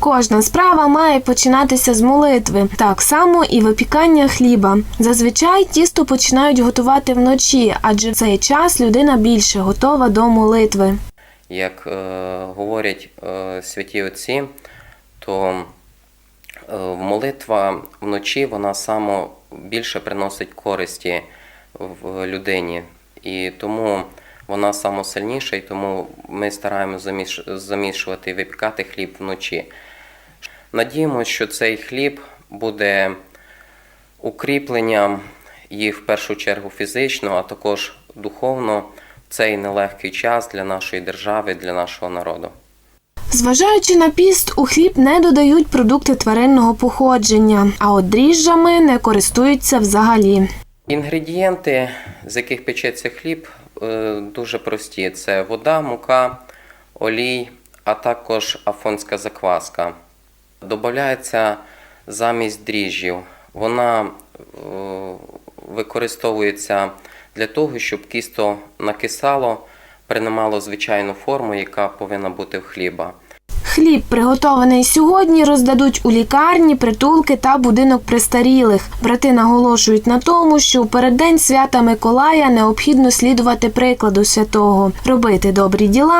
Кожна справа має починатися з молитви, так само і випікання хліба. Зазвичай тісто починають готувати вночі, адже в цей час людина більше готова до молитви. Як е, говорять е, святі отці, то е, молитва вночі вона само більше приносить користі в людині. І тому вона самосильніша, і тому ми стараємося замішувати і випікати хліб вночі. Надіємося, що цей хліб буде укріпленням їх в першу чергу фізично, а також духовно в цей нелегкий час для нашої держави, для нашого народу. Зважаючи на піст, у хліб не додають продукти тваринного походження, а от дріжджами не користуються взагалі. Інгредієнти, з яких печеться хліб, дуже прості: це вода, мука, олій, а також афонська закваска. Додається замість дріжджів. Вона е, використовується для того, щоб кісто накисало, приймало звичайну форму, яка повинна бути в хліба. Хліб, приготований сьогодні, роздадуть у лікарні, притулки та будинок престарілих. Брати наголошують на тому, що у переддень свята Миколая необхідно слідувати прикладу святого, робити добрі діла